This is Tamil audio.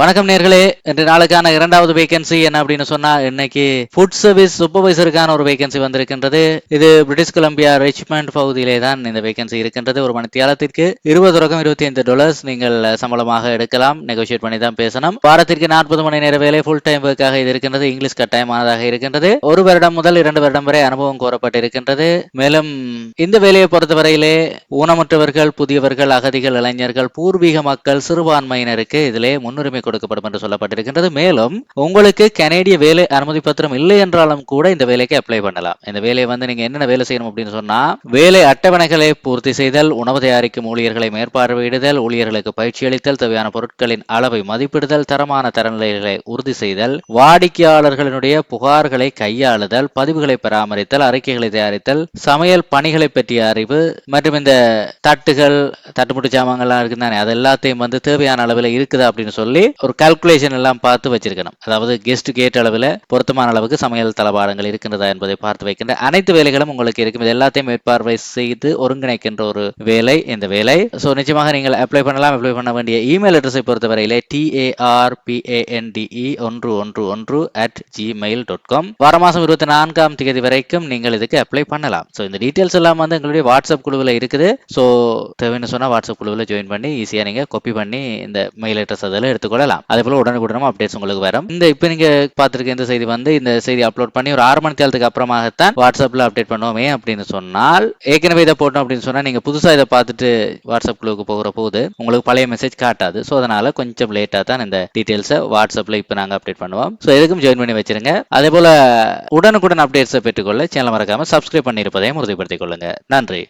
வணக்கம் நேர்களே. இன்று நாளுக்கான இரண்டாவது வேகன்சி என்ன அப்படின்னு சொன்னா இன்னைக்கு ஃபுட் சர்வீஸ் சூப்பர்வைசருக்கான ஒரு வேகன்சி வந்திருக்கின்றது. இது பிரிட்டிஷ் கொலம்பியா ரிச்மெண்ட் பகுதியிலே தான் இந்த வேகன்சி இருக்கின்றது. ஒரு மணித்தியாலத்திற்கு இருபது ரகம் இருபத்தி ஐந்து டாலர்ஸ் நீங்கள் சம்பளமாக எடுக்கலாம். நெகோசியேட் பண்ணி தான் பேசணும். வாரத்திற்கு நாற்பது மணி நேர வேலை ஃபுல் டைம் ஒர்க்காக இது இருக்கின்றது. இங்கிலீஷ் கட்டாயமானதாக இருக்கின்றது. ஒரு வருடம் முதல் இரண்டு வருடம் வரை அனுபவம் கோரப்பட்டிருக்கின்றது. மேலும் இந்த வேலையை பொறுத்தவரையிலே ஊனமுற்றவர்கள் புதியவர்கள் அகதிகள் இளைஞர்கள் பூர்வீக மக்கள் சிறுபான்மையினருக்கு இதிலே முன்னுரிமை கொடுக்கப்படும் என்று சொல்லப்பட்டிருக்கின்றது. மேலும் உங்களுக்கு கனேடிய வேலை அனுமதி பத்திரம் இல்லை என்றாலும் கூட இந்த வேலைக்கு அப்ளை பண்ணலாம். இந்த வேலையை வந்து நீங்க என்னென்ன வேலை செய்யணும் அப்படின்னு சொன்னா வேலை அட்டவணைகளை பூர்த்தி செய்தல் உணவு தயாரிக்கும் ஊழியர்களை மேற்பார்வையிடுதல் ஊழியர்களுக்கு பயிற்சி அளித்தல் தேவையான பொருட்களின் அளவை மதிப்பிடுதல் தரமான தரநிலைகளை உறுதி செய்தல் வாடிக்கையாளர்களினுடைய புகார்களை கையாளுதல் பதிவுகளை பராமரித்தல் அறிக்கைகளை தயாரித்தல் சமையல் பணிகளை பற்றிய அறிவு மற்றும் இந்த தட்டுகள் தட்டுமுட்டு சாமான்கள்லாம் இருக்குதானே அது எல்லாத்தையும் வந்து தேவையான அளவில் இருக்குதா அப்படின்னு சொல்லி ஒரு கால்குலேஷன் எல்லாம் பார்த்து வச்சிருக்கணும். அதாவது கெஸ்ட் கேட் அளவில் பொருத்தமான அளவுக்கு சமையல் தளபாடங்கள் இருக்கின்றதா என்பதை பார்த்து வைக்கின்ற அனைத்து வேலைகளும் உங்களுக்கு இருக்கும். இது எல்லாத்தையும் மேற்பார்வை செய்து ஒருங்கிணைக்கின்ற ஒரு வேலை இந்த வேலை. ஸோ நிச்சயமாக நீங்கள் அப்ளை பண்ணலாம். அப்ளை பண்ண வேண்டிய இமெயில் அட்ரஸை பொறுத்தவரையிலே டிஏஆர் பிஏஎன்டிஇ ஒன்று ஒன்று ஒன்று அட் ஜிமெயில் டாட் காம் வார மாதம் இருபத்தி நான்காம் தேதி வரைக்கும் நீங்கள் இதுக்கு அப்ளை பண்ணலாம். ஸோ இந்த டீட்டெயில்ஸ் எல்லாம் வந்து எங்களுடைய வாட்ஸ்அப் குழுவில் இருக்குது. ஸோ தேவைன்னு சொன்னால் வாட்ஸ்அப் குழுவில் ஜாயின் பண்ணி ஈஸியாக நீங்கள் காப்பி பண்ணி இந்த மெயில் அட்ரஸ் அதில் எடுத்துக்கொள்ளலாம் அதே போல உடனுக்குடனும் அப்டேட்ஸ் உங்களுக்கு வரும். இந்த இப்போ நீங்க பார்த்துருக்க இந்த செய்தி வந்து இந்த செய்தி அப்லோட் பண்ணி ஒரு ஆறு மணி தேலத்துக்கு அப்புறமாகத்தான் வாட்ஸ்அப்ல அப்டேட் பண்ணுவோமே அப்படின்னு சொன்னால் ஏற்கனவே இதை போட்டோம் அப்படின்னு சொன்னா நீங்க புதுசா இதை பார்த்துட்டு வாட்ஸ்அப் குழுவுக்கு போகிற போது உங்களுக்கு பழைய மெசேஜ் காட்டாது. ஸோ அதனால கொஞ்சம் லேட்டா தான் இந்த டீட்டெயில்ஸை வாட்ஸ்அப்ல இப்போ நாங்கள் அப்டேட் பண்ணுவோம். ஸோ எதுக்கும் ஜாயின் பண்ணி வச்சிருங்க. அதே போல உடனுக்குடன் அப்டேட்ஸை பெற்றுக்கொள்ள சேனல் மறக்காம சப்ஸ்கிரைப் பண்ணியிருப்பதையும் உறுதிப்படுத்திக் கொள்ளுங்க. நன்றி.